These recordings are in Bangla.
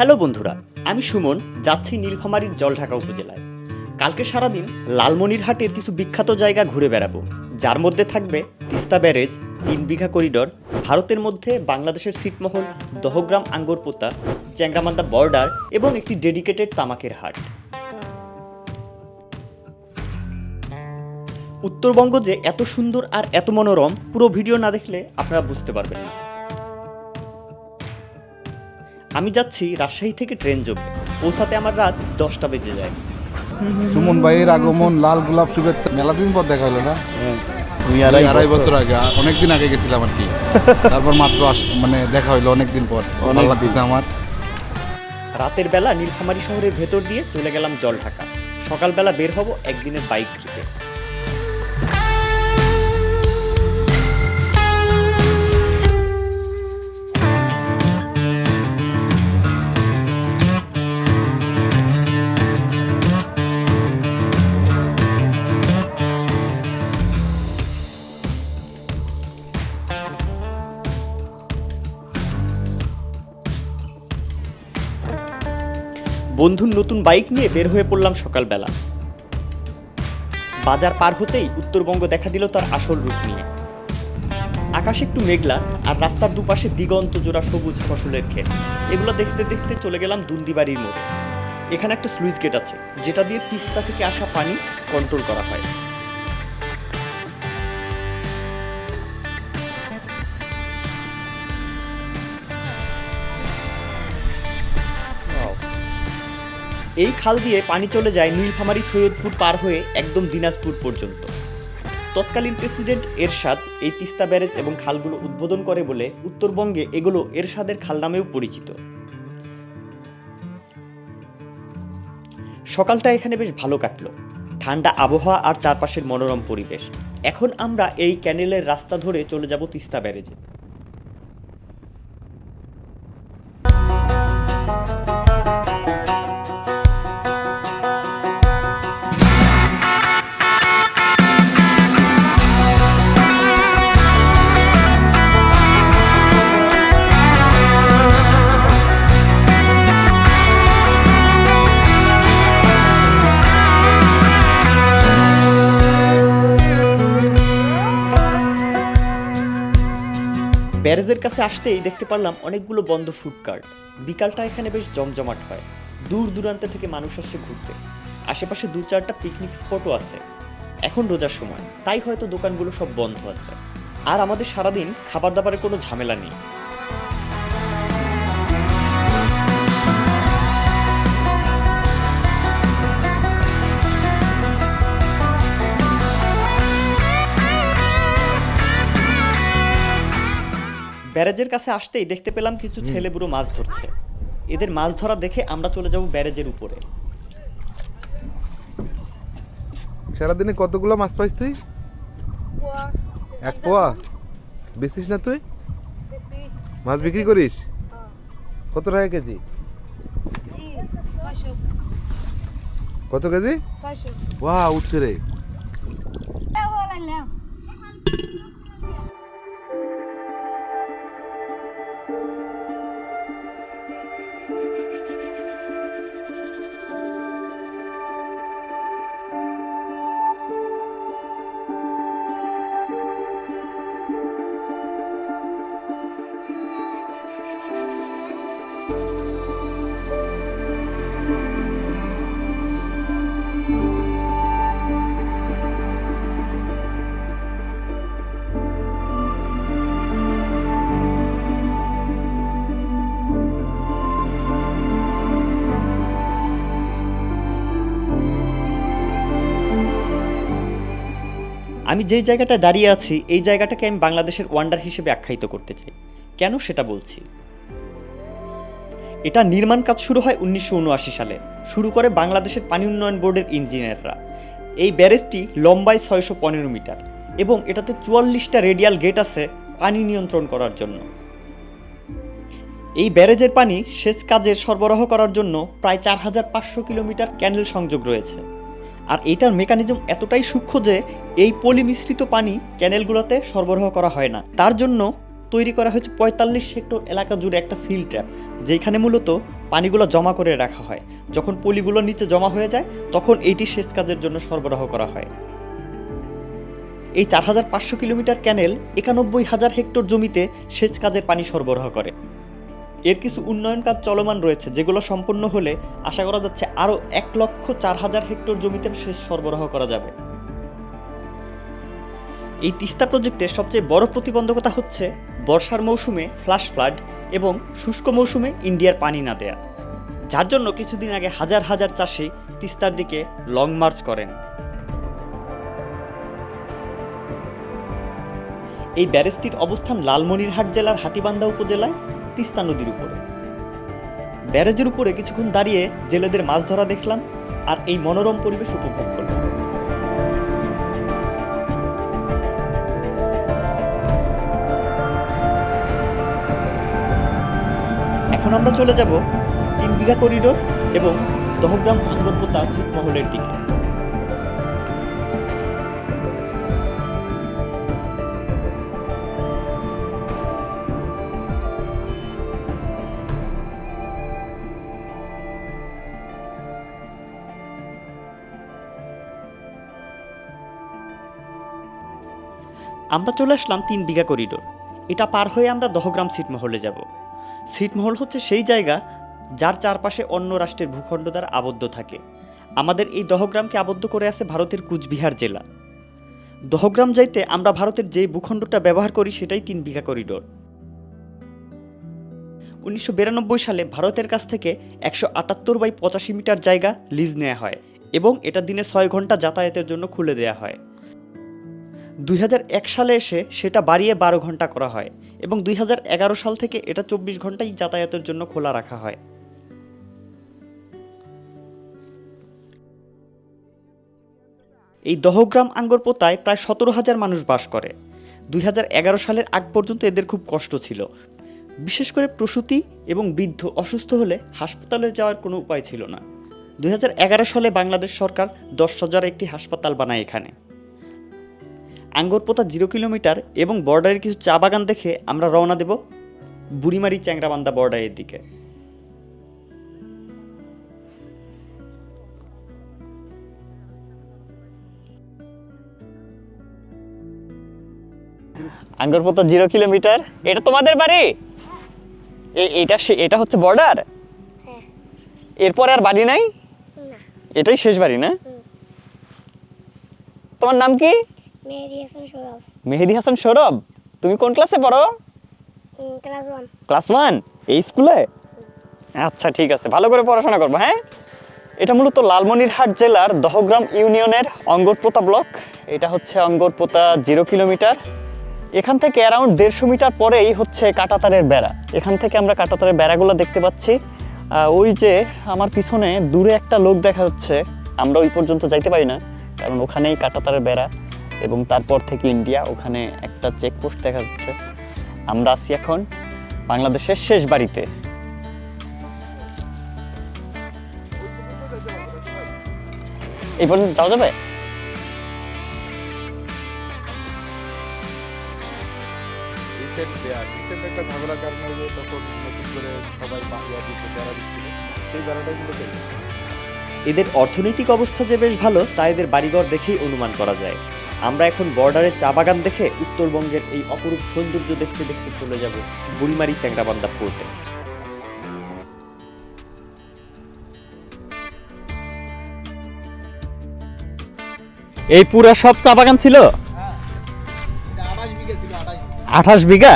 হ্যালো বন্ধুরা, আমি সুমন, যাচ্ছি নীলফামারীর জলঢাকা উপজেলায়। কালকে সারাদিন লালমনিরহাটের কিছু বিখ্যাত জায়গা ঘুরে বেড়াবো, যার মধ্যে থাকবে তিস্তা ব্যারেজ, তিন বিঘা করিডর, ভারতের মধ্যে বাংলাদেশের ছিটমহল দহগ্রাম আঙ্গরপোতা, চ্যাংরামান্দা বর্ডার এবং একটি ডেডিকেটেড তামাকের হাট। উত্তরবঙ্গ যে এত সুন্দর আর এত মনোরম, পুরো ভিডিও না দেখলে আপনারা বুঝতে পারবেন না। আমি যাচ্ছি রাজশাহী থেকে ট্রেন যোগে। পৌঁছাতে আমার রাত দশটা বেজে যায়। সুমন ভাইয়ের আগমন লাল গোলাপ শুভেচ্ছা। মেলা দিন পর দেখা হলো না? তুমি দুই আড়াই বছর আগে। অনেক দিন আগে গেছিলাম আর কি। তারপর মাত্র মানে দেখা হইল অনেক দিন পর ভালো লাগতেছে আমার। রাতের বেলা নীলফামারী শহরের ভেতর দিয়ে চলে গেলাম জলঢাকা। সকালবেলা বের হব একদিনের বাইক ট্রিপে। বন্ধুর নতুন বাইক নিয়ে বের হয়ে পড়লাম সকালবেলা। বাজার পার হতেই উত্তরবঙ্গ দেখা দিল তার আসল রূপ নিয়ে। আকাশ একটু মেঘলা আর রাস্তার দুপাশে দিগন্ত জোড়া সবুজ ফসলের ক্ষেত। এগুলো দেখতে দেখতে চলে গেলাম দুন্দিবাড়ির মোড়ে। এখানে একটা স্লুইস গেট আছে, যেটা দিয়ে তিস্তা থেকে আসা পানি কন্ট্রোল করা হয়। এই খাল দিয়ে পানি চলে যায় নীলফামারী সৈয়দপুর পার হয়ে একদম দিনাজপুর পর্যন্ত। তৎকালীন প্রেসিডেন্ট এরশাদ এই তিস্তা ব্যারেজ এবং খালগুলো উদ্বোধন করে বলে উত্তরবঙ্গে এগুলো এরশাদের খাল নামেও পরিচিত। সকালটা এখানে বেশ ভালো কাটলো। ঠান্ডা আবহাওয়া আর চারপাশের মনোরম পরিবেশ। এখন আমরা এই ক্যানেলের রাস্তা ধরে চলে যাব তিস্তা ব্যারেজে। ব্যারেজের কাছে আসতেই দেখতে পারলাম অনেকগুলো বন্ধ ফুড কার্ট। বিকালটা এখানে বেশ জমজমাট হয়। দূর দূরান্ত থেকে মানুষ আসে ঘুরতে। আশেপাশে দু চারটা পিকনিক স্পটও আছে। এখন রোজার সময়। তাই হয়তো দোকানগুলো সব বন্ধ আছে। আর আমাদের সারাদিন খাবার দাবারের কোনো ঝামেলা নেই। ব্যারেজের কাছে আসতেই দেখতে পেলাম কিছু ছেলে বুড়ো মাছ ধরছে। এদের মাছ ধরা দেখে আমরা চলে যাব ব্যারেজের উপরে। সারাদিনে কতগুলো মাছ পাইস তুই? এক পোয়া? বেচিস না তুই? মাছ বিক্রি করিস? হ্যাঁ। কত টাকা কেজি? কত কেজি? বাহ উঠছে রে। আমি যেই জায়গাটা দাঁড়িয়ে আছি, এই জায়গাটাকে আমি বাংলাদেশের ওয়ান্ডার হিসেবে আখ্যায়িত করতে চাই। কেন সেটা বলছি? এটা নির্মাণ কাজ শুরু হয় উনিশশো উনআশি সালে। শুরু করে বাংলাদেশের পানি উন্নয়ন বোর্ডের ইঞ্জিনিয়াররা। এই ব্যারেজটি লম্বায় ছয়শো পনেরো মিটার এবং এটাতে চুয়াল্লিশটা রেডিয়াল গেট আছে পানি নিয়ন্ত্রণ করার জন্য। এই ব্যারেজের পানি সেচ কাজের সরবরাহ করার জন্য প্রায় চার হাজার পাঁচশো কিলোমিটার ক্যানেল সংযোগ রয়েছে। আর এটার মেকানিজম এতটাই সূক্ষ্ম যে এই পলি মিশ্রিত পানি ক্যানেলগুলোতে সরবরাহ করা হয় না। তার জন্য তৈরি করা হয়েছে পঁয়তাল্লিশ হেক্টর এলাকা জুড়ে একটা সিল ট্র্যাপ যেখানে মূলত পানিগুলো জমা করে রাখা হয়। যখন পলিগুলো নিচে জমা হয়ে যায়, তখন এইটি সেচ কাজের জন্য সরবরাহ করা হয়। এই চার হাজার পাঁচশো কিলোমিটার ক্যানেল একানব্বই হাজার হেক্টর জমিতে সেচ কাজের পানি সরবরাহ করে। এর কিছু উন্নয়ন কাজ চলমান রয়েছে, যেগুলো সম্পূর্ণ হলে আশা করা যাচ্ছে আরও এক লক্ষ চার হাজার হেক্টর জমিতে সেচ সরবরাহ করা যাবে। এই তিস্তা প্রজেক্টের সবচেয়ে বড় প্রতিবন্ধকতা হচ্ছে বর্ষার মৌসুমে ফ্লাশ ফ্লাড এবং শুষ্ক মৌসুমে ইন্ডিয়ার পানি না দেয়া, যার জন্য কিছুদিন আগে হাজার হাজার চাষি তিস্তার দিকে লং মার্চ করেন। এই ব্যারেজটির অবস্থান লালমনিরহাট জেলার হাতিবান্ধা উপজেলায় তিস্তা নদীর উপরে। ব্যারেজের উপরে কিছুক্ষণ দাঁড়িয়ে জেলেদের মাছ ধরা দেখলাম আর এই মনোরম পরিবেশ উপভোগ করলাম। এখন আমরা চলে যাব তিন বিঘা করিডোর এবং দহগ্রাম আঙ্গরপোতা মহলের দিকে। আমরা চলে আসলাম তিন বিঘা করিডোর। এটা পার হয়ে আমরা দহগ্রাম ছিটমহলে যাব। ছিটমহল হচ্ছে সেই জায়গা যার চারপাশে অন্য রাষ্ট্রের ভূখণ্ড দ্বারা আবদ্ধ থাকে। আমাদের এই দহগ্রামকে আবদ্ধ করে আছে ভারতের কুচবিহার জেলা। দহগ্রাম যাইতে আমরা ভারতের যে ভূখণ্ডটা ব্যবহার করি সেটাই তিন বিঘা করিডোর। উনিশশো বিরানব্বই সালে ভারতের কাছ থেকে একশো আটাত্তর বাই পঁচাশি মিটার জায়গা লিজ নেওয়া হয় এবং এটা দিনে ছয় ঘণ্টা যাতায়াতের জন্য খুলে দেওয়া হয়। দুই হাজার এক সালে এসে সেটা বাড়িয়ে বারো ঘণ্টা করা হয় এবং দুই হাজার এগারো সাল থেকে এটা চব্বিশ ঘন্টাই যাতায়াতের জন্য খোলা রাখা হয়। এই দহগ্রাম আঙ্গরপোতায় প্রায় সতেরো হাজার মানুষ বাস করে। দুই হাজার এগারো সালের আগ পর্যন্ত এদের খুব কষ্ট ছিল। বিশেষ করে প্রসূতি এবং বৃদ্ধ অসুস্থ হলে হাসপাতালে যাওয়ার কোনো উপায় ছিল না। দুই হাজার এগারো সালে বাংলাদেশ সরকার দশ হাজার একটি হাসপাতাল বানায় এখানে। আঙ্গরপোতা জিরো কিলোমিটার এবং বর্ডারের কিছু চা বাগান দেখে আমরা রওনা দেব বুড়িমারি চ্যাংরাবান্ধা বর্ডারের দিকে। আঙ্গরপোতা জিরো কিলোমিটার এটা তোমাদের বাড়ি? এটা এটা হচ্ছে বর্ডার? এরপর আর বাড়ি নাই? এটাই শেষ বাড়ি না? তোমার নাম কি? মেহেদি হাসান সৌরভ। তুমি কোন ক্লাসে পড়ো? ক্লাস ওয়ান ক্লাস ওয়ান এই স্কুলে? আচ্ছা ঠিক আছে। ভালো করে পড়াশোনা করব হ্যাঁ? এটা মূলত লালমনিরহাট জেলার দহগ্রাম ইউনিয়নের অঙ্গরপোতা ব্লক। এটা হচ্ছে অঙ্গরপোতা জিরো কিলোমিটার এখান থেকে অ্যারাউন্ড দেড়শো মিটার পরেই হচ্ছে কাটাতারের বেড়া। এখান থেকে আমরা কাটাতারের বেড়াগুলো দেখতে পাচ্ছি। ওই যে আমার পিছনে দূরে একটা লোক দেখা যাচ্ছে। আমরা ওই পর্যন্ত যাইতে পারি না কারণ ওখানেই কাটাতারের বেড়া। এবং তারপর থেকে ইন্ডিয়া ওখানে একটা চেকপোস্ট দেখা যাচ্ছে। আমরা আছি এখন বাংলাদেশের শেষ বাড়িতে। এই পর্যন্ত যাওয়া যাবে? রিসেন্ট একটা ঝামেলার কারণে তখন নতুন করে সবাই বাংলা দিতে বেড়া দিচ্ছিল সেই বেড়াটাই মূলত এদের অর্থনৈতিক অবস্থা যে বেশ ভালো তা এদের বাড়িঘর দেখেই অনুমান করা যায়। আমরা এখন বর্ডারে চা বাগান দেখে উত্তরবঙ্গের এই অপরূপ সৌন্দর্য দেখতে দেখতে চলে যাব বুড়িমারি চ্যাংরাবান্ধা পোর্টে এই পুরা সব চা বাগান ছিল? আঠাশ বিঘা?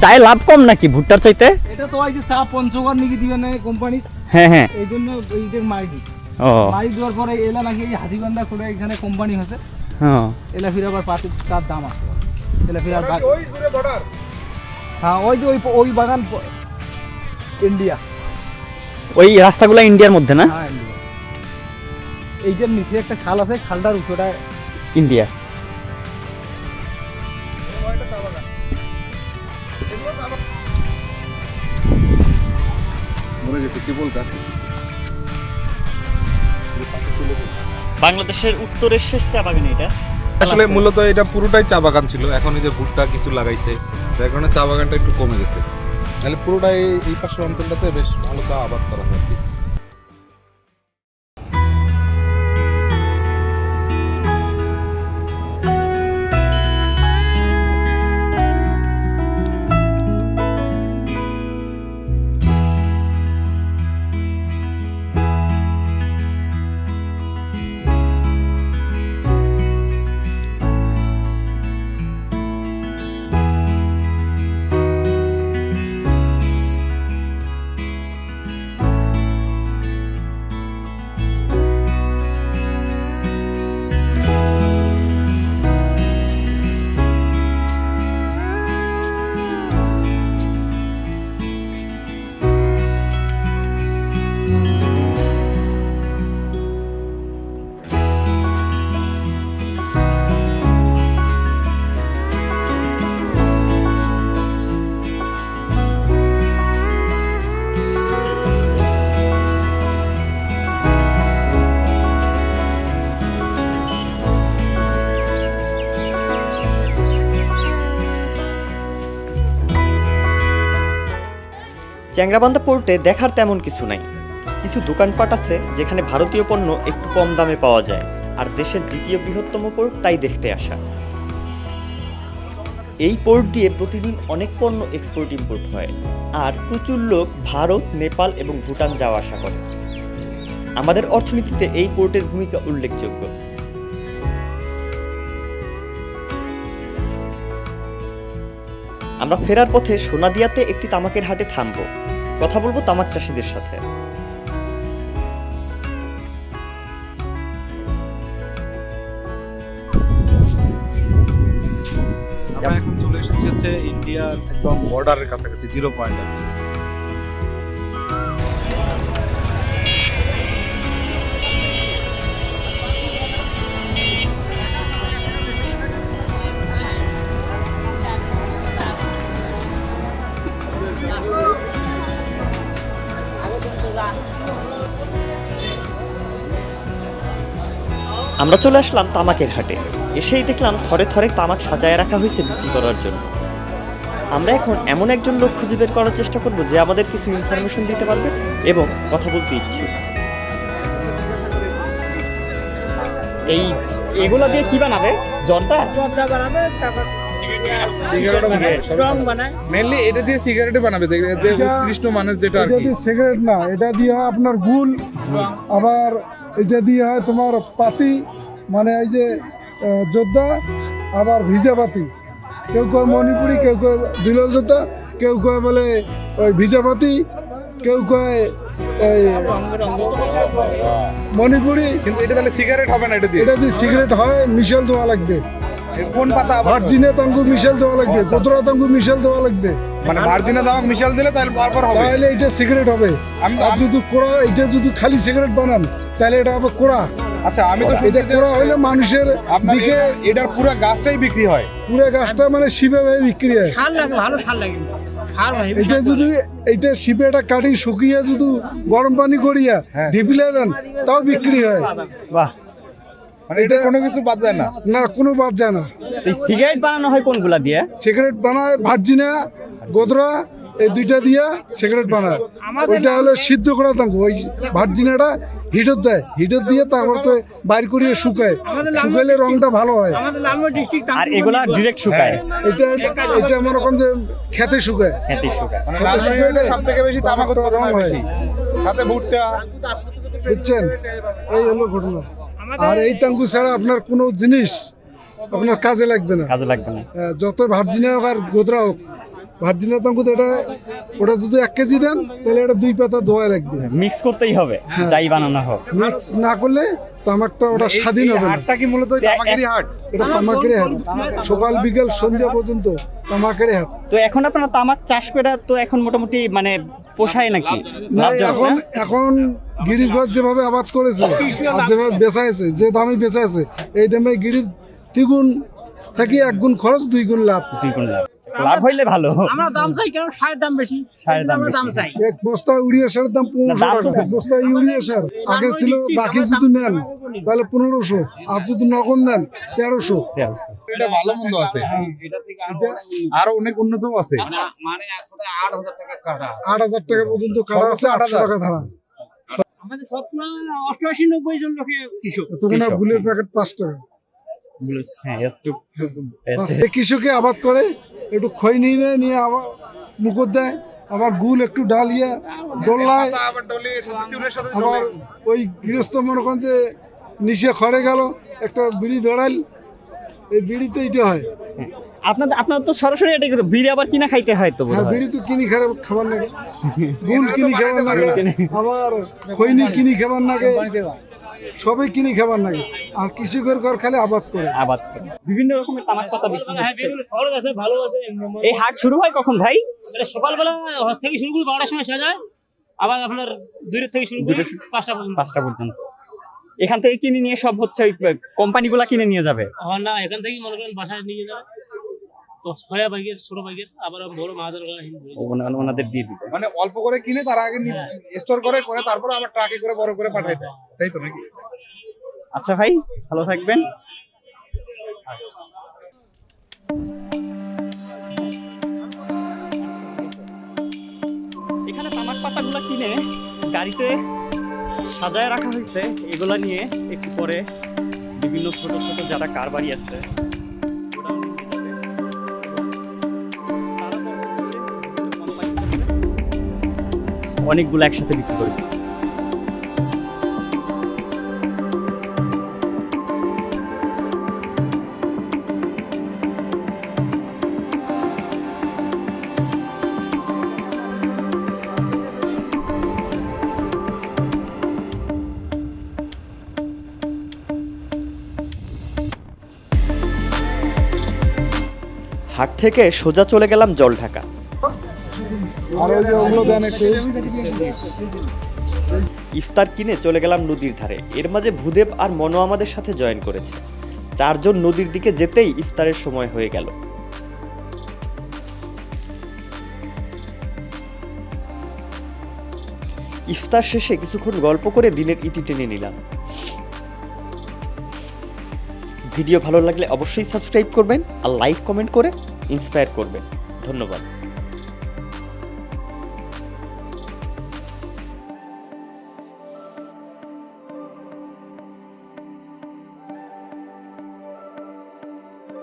চায় লাভ কম নাকি ভুট্টার চাইতে? এটা তো ওই যে চা পঞ্চগড় নাকি দিবে না কোম্পানি হ্যাঁ হ্যাঁ। এই জন্য এইটা মারি দিই ও মারি দেওয়ার পরে এলা নাকি এই হাতিবান্ধা করে এখানে কোম্পানি হয়েছে হ্যাঁ এলা ফির আবার পাতি তার দাম আছে। এলা ফির আর হ্যাঁ ওই যে ওই ওই বাগান ইন্ডিয়া ওই রাস্তাগুলো ইন্ডিয়ার মধ্যে না? হ্যাঁ এইটার নিচে একটা খাল আছে খালটার উঁচুটা ইন্ডিয়া মনে যেত কেবল গাছ বাংলাদেশের উত্তরের শেষ চা বাগান এটা। আসলে মূলত এটা পুরোটাই চা বাগান ছিল এখন এই যে ভুট্টা কিছু লাগাইছে যার কারণে চা বাগানটা একটু কমে গেছে। তাহলে পুরোটাই এই পাশের অঞ্চলটাতে বেশ ভালো চা আবাদ করা হয় চ্যাংরাবান্ধা পোর্টে দেখার তেমন কিছু নাই। কিছু দোকানপাট আছে যেখানে ভারতীয় পণ্য একটু কম দামে পাওয়া যায়, আর দেশের দ্বিতীয় বৃহত্তম পোর্ট তাই দেখতে আসা। এই পোর্ট দিয়ে প্রতিদিন অনেক পণ্য এক্সপোর্ট ইম্পোর্ট হয়, আর প্রচুর লোক ভারত, নেপাল এবং ভুটান যাওয়া আসা করে। আমাদের অর্থনীতিতে এই পোর্টের ভূমিকা উল্লেখযোগ্য। আমরা ফেরার পথে সোনাদিয়াতে একটি তামাকের হাটে থামবো। কথা বলব তামাক চাষিদের সাথে। আমরা এখন চলে এসেছি হচ্ছে ইন্ডিয়ার একদম বর্ডারের কাছাকাছি জিরো পয়েন্ট আমরা চলে আসলাম তামাকের হাটে। এসেই দেখলাম থরে থরে তামাক সাজায় রাখা হয়েছে বিক্রি করার জন্য। আমরা এখন এমন একজন লোক খুঁজে বের করার চেষ্টা করব যে আমাদের কিছু ইনফরমেশন দিতে পারবে এবং কথা বলতে ইচ্ছুক। এই এগুলো দিয়ে কি বানাবে? জর্দা এটা দিয়ে সিগারেট বানাবে দেখবে যে উৎকৃষ্ট মানের যেটা আর কি। সিগারেট না এটা দিয়ে আপনার গুল। আবার এটা দিয়ে হয় তোমার পাতি মানে এই যে যোদ্ধা আবার ভিজা পাতি। কেউ কয় মণিপুরি কেউ কয় দুলাল যোদ্ধা কেউ কয় বলে ওই ভিজা পাতি কেউ কয় এই মণিপুরি। কিন্তু এটা তাহলে সিগারেট হবে না এটা দিয়ে? এটা দিয়ে সিগারেট হয় মিশেল ধোয়া লাগবে। কোন পাতা ভার্জিনে তাঙ্গু মিশেল দেওয়া লাগবে গোদরা তাঙ্গু মিশেল দেওয়া লাগবে। মানে ভার্জিনা দামাক মিশাল দিলে তাহলে বারবার হবে। তাহলে এটা সিগারেট হবে। আমি যদি কোড়া এটা যদি খালি সিগারেট বানান তাহলে এটা হবে কোড়া। আচ্ছা আমি তো এটা কোড়া হলে মানুষের দিকে এটা- এটার পুরো গাছটাই বিক্রি হয়। পুরো গাছটা মানে শিপে ভাবে বিক্রি হয়। সার লাগে ভালো সার লাগে। এটা যদি এইটা শিপেটা কাটি শুকিয়ে যদি গরম পানি করিয়া হ্যাঁ। ঢিপিলে দেন তাও বিক্রি হয়। বাহ। মানে এটা কোনো কিছু বাদ যায় না। না কোনো বাদ যায় না। এই সিগারেট বানানো হয় কোনগুলা দিয়ে? সিগারেট বানায় ভার্জিনা গোদরা এই দুইটা দিয়া সিগারেট বানায়। ওইটা হলো সিদ্ধ করা থাকব ওই ভার্জিনাটা হিটত দেয়। হিটত দিয়ে তারপর হচ্ছে বাইর করিয়ে শুকায়। শুকাইলে রংটা ভালো হয়। আমাদের লালমোহন ডিস্ট্রিক্ট আর এগুলা ডিরেক্ট শুকায়। এটা এটা মনে করেন যে খেতে শুকায়। খেতে শুকায়। মানে খেতে শুকাইলে সব থেকে বেশি তামাক রং হয়। হয়। সাথে ভুট্টা। বুঝছেন? এই হলো ঘটনা। আর এই তাঙ্গু ছাড়া আপনার কোনো জিনিস আপনার কাজে লাগবে না। কাজে লাগবে না। যত ভার্জিনা হোক আর গোদরা হোক ভার্জিনা তাঙ্কু এটা ওটা যদি এক কেজি দেন তাহলে এটা দুই পাতা ধোয়া লাগবে। মিক্স করতেই হবে হ্যাঁ। যাই বানানো হোক। মিক্স না করলে তামাকটা ওটা স্বাধীন হবে না। হাটটা কি মূলত তামাকেরই হাট এটা তামাকের হাট সকাল বিকাল সন্ধ্যা পর্যন্ত তামাকের হাট তো এখন আপনারা তামাক চাষ করে তো এখন মোটামুটি মানে পোষায় নাকি? এখন না? এখন গিরিগঞ্জ যেভাবে আবাদ করেছে আর যেভাবে বেচাইছে যে দামে বেচাইছে এই দামে গিরির দ্বিগুণ থাকি এক গুণ খরচ দুই গুণ লাভ। দুই গুণ লাভ। লাভ হইলে ভালো। আমরা দাম চাই কেন সারের দাম বেশি? সারের দাম দাম চাই। এক বস্তা ইউরিয়া সারের দাম পনেরোশো। টাকা এক বস্তা ইউরিয়া সার। আগে ছিল বাকি যদি নেন তাহলে পনেরোশো। আর যদি নগদ নেন তেরোশো। এটা ভালো মন্দ আছে। আরও অনেক উন্নত আছে। মানে আট হাজার টাকা পর্যন্ত কাটা আছে আটশো 8,000 টাকা ধারা। আমাদের সব অষ্টআশি নব্বই জন লোকে কৃষক। কৃষক। গুলের প্যাকেট পাঁচ টাকা। হ্যাঁ কৃষকে আবাদ করে একটু খই নিয়ে নেয় নিয়ে আবার মুকুর দেয় আবার গুল একটু ডালিয়ে ডোলায় পাতা আবার। ওই গৃহস্থ মনে করেন যে নিচে খড়ে গেল একটা বিড়ি ধরাইল এই বিড়ি তো এইটা হয় আপনাদের আপনার তো সরাসরি করে বিড়ি আবার কিনা খাইতে হয় তো হ্যাঁ বিড়ি তো কিনি খাবার খাবার লাগে গুল কিনি খাবার লাগে আবার খৈনি কিনি খাবার লাগে সবই কিনি খাবার লাগে আর কৃষকের ঘর খালি আবাদ করে। আবাদ করে। বিভিন্ন রকমের তামাক পাতা বিক্রি হচ্ছে। আছে ভালো আছে এই হাট শুরু হয় কখন ভাই? এটা সকালবেলা থেকে শুরু করে বারোটার সময় শেষ হয় আবার আপনার দুইটার থেকে শুরু করে পাঁচটা পর্যন্ত। পাঁচটা পর্যন্ত। এখান থেকে কিনে নিয়ে সব হচ্ছে ওই কোম্পানিগুলা কিনে নিয়ে যাবে? আমার না এখান থেকেই মনে করেন বাসায় নিয়ে যাবে। ছয়া ছোট আবার বড় মাহাজার ওনাদের দিয়ে মানে অল্প করে কিনে তারা আগে স্টোর করে করে তারপর আবার ট্রাকে করে বড় করে পাঠাই দেয়। তাই তো নাকি? আচ্ছা ভাই ভালো থাকবেন। এখানে তামাক পাতাগুলো কিনে গাড়িতে সাজায় রাখা হয়েছে। এগুলা নিয়ে একটু পরে বিভিন্ন ছোট ছোট যারা কারবারি আছে অনেকগুলো একসাথে বিক্রি করবে হাট থেকে সোজা চলে গেলাম জল ঢাকা ইফতার কিনে চলে গেলাম নদীর ধারে। এর মাঝে ভূদেব আর মনো আমাদের সাথে জয়েন করেছে। চারজন নদীর দিকে যেতেই ইফতারের সময় হয়ে গেল। ইফতার শেষে কিছুক্ষণ গল্প করে দিনের ইতি টেনে নিলাম। ভিডিও ভালো লাগলে অবশ্যই সাবস্ক্রাইব করবেন আর লাইক কমেন্ট করে ইন্সপায়ার করবেন। ধন্যবাদ।